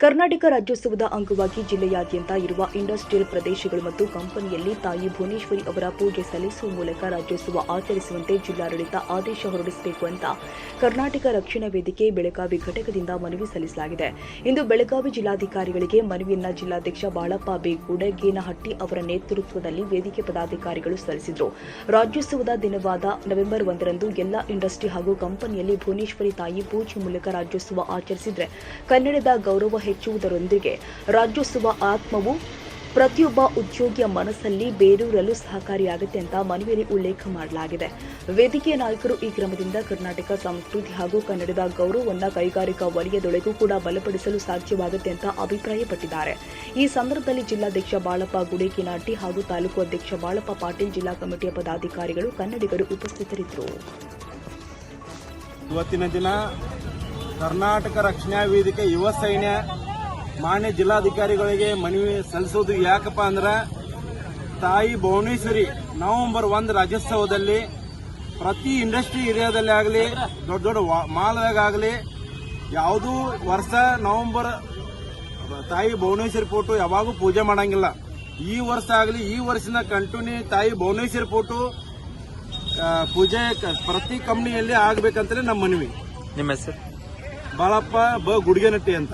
ಕರ್ನಾಟಕ ರಾಜ್ಯೋತ್ಸವದ ಅಂಗವಾಗಿ ಜಿಲ್ಲೆಯಾದ್ಯಂತ ಇರುವ ಇಂಡಸ್ಟ್ರಿಯಲ್ ಪ್ರದೇಶಗಳು ಮತ್ತು ಕಂಪನಿಯಲ್ಲಿ ತಾಯಿ ಭುವನೇಶ್ವರಿ ಅವರ ಪೂಜೆ ಸಲ್ಲಿಸುವ ಮೂಲಕ ರಾಜ್ಯೋತ್ಸವ ಆಚರಿಸುವಂತೆ ಜಿಲ್ಲಾಡಳಿತ ಆದೇಶ ಹೊರಡಿಸಬೇಕು ಅಂತ ಕರ್ನಾಟಕ ರಕ್ಷಣಾ ವೇದಿಕೆ ಬೆಳಗಾವಿ ಘಟಕದಿಂದ ಮನವಿ ಸಲ್ಲಿಸಲಾಗಿದೆ. ಇಂದು ಬೆಳಗಾವಿ ಜಿಲ್ಲಾಧಿಕಾರಿಗಳಿಗೆ ಮನವಿಯನ್ನ ಜಿಲ್ಲಾಧ್ಯಕ್ಷ ಬಾಳಪ್ಪ ಬಿ ಗುಡಗೇನಹಟ್ಟಿ ಅವರ ನೇತೃತ್ವದಲ್ಲಿ ವೇದಿಕೆ ಪದಾಧಿಕಾರಿಗಳು ಸಲ್ಲಿಸಿದರು. ರಾಜ್ಯೋತ್ಸವದ ದಿನವಾದ ನವೆಂಬರ್ ಒಂದರಂದು ಎಲ್ಲ ಇಂಡಸ್ಟ್ರಿ ಹಾಗೂ ಕಂಪನಿಯಲ್ಲಿ ಭುವನೇಶ್ವರಿ ತಾಯಿ ಪೂಜೆ ಮೂಲಕ ರಾಜ್ಯೋತ್ಸವ ಆಚರಿಸಿದ್ರೆ ಕನ್ನಡದ ಗೌರವ ಹೆಚ್ಚುವುದರೊಂದಿಗೆ ರಾಜ್ಯೋತ್ಸವ ಆತ್ಮವು ಪ್ರತಿಯೊಬ್ಬ ಉದ್ಯೋಗಿಯ ಮನಸ್ಸಲ್ಲಿ ಬೇರೂರಲು ಸಹಕಾರಿಯಾಗುತ್ತೆ ಅಂತ ಮನವಿಯಲ್ಲಿ ಉಲ್ಲೇಖ ಮಾಡಲಾಗಿದೆ. ವೇದಿಕೆಯ ನಾಯಕರು ಈ ಕ್ರಮದಿಂದ ಕರ್ನಾಟಕ ಸಂಸ್ಕೃತಿ ಹಾಗೂ ಕನ್ನಡದ ಗೌರವವನ್ನು ಕೈಗಾರಿಕಾ ವಲಯದೊಳಗೂ ಕೂಡ ಬಲಪಡಿಸಲು ಸಾಧ್ಯವಾಗುತ್ತೆ ಅಂತ ಅಭಿಪ್ರಾಯಪಟ್ಟಿದ್ದಾರೆ. ಈ ಸಂದರ್ಭದಲ್ಲಿ ಜಿಲ್ಲಾಧ್ಯಕ್ಷ ಬಾಳಪ್ಪ ಗುಡೇಕಿನಾಟಿ ಹಾಗೂ ತಾಲೂಕು ಅಧ್ಯಕ್ಷ ಬಾಳಪ್ಪ ಪಾಟೀಲ್ ಜಿಲ್ಲಾ ಕಮಿಟಿಯ ಪದಾಧಿಕಾರಿಗಳು, ಕನ್ನಡಿಗರು ಉಪಸ್ಥಿತರಿದ್ದರು. ಇವತ್ತಿನ ದಿನ ಕರ್ನಾಟಕ ರಕ್ಷಣಾ ವೇದಿಕೆ ಯುವ ಸೈನ್ಯ ಮಾನ್ಯ ಜಿಲ್ಲಾಧಿಕಾರಿಗಳಿಗೆ ಮನವಿ ಸಲ್ಲಿಸೋದು ಯಾಕಪ್ಪ ಅಂದ್ರೆ ತಾಯಿ ಭುವನೇಶ್ವರಿ ನವೆಂಬರ್ ಒಂದು ರಾಜ್ಯೋತ್ಸವದಲ್ಲಿ ಪ್ರತಿ ಇಂಡಸ್ಟ್ರಿ ಏರಿಯಾದಲ್ಲಿ ಆಗಲಿ, ದೊಡ್ಡ ದೊಡ್ಡ ಮಾಲ್ದಾಗಲಿ ಯಾವುದೂ ವರ್ಷ ನವೆಂಬರ್ ತಾಯಿ ಭುವನೇಶ್ವರಿ ಫೋಟೋ ಯಾವಾಗೂ ಪೂಜೆ ಮಾಡಂಗಿಲ್ಲ. ಈ ವರ್ಷ ಆಗಲಿ, ಈ ವರ್ಷದ ಕಂಟಿನ್ಯೂ ತಾಯಿ ಭುವನೇಶ್ವರಿ ಫೋಟೋ ಪೂಜೆ ಪ್ರತಿ ಕಂಪ್ನಿಯಲ್ಲಿ ಆಗ್ಬೇಕಂತಲೇ ನಮ್ಮ ಮನವಿ. ನಿಮ್ಮ ಹೆಸರು? ಬಾಳಪ್ಪ ಬ ಗುಡಿಗೆನಟ್ಟಿ ಅಂತ.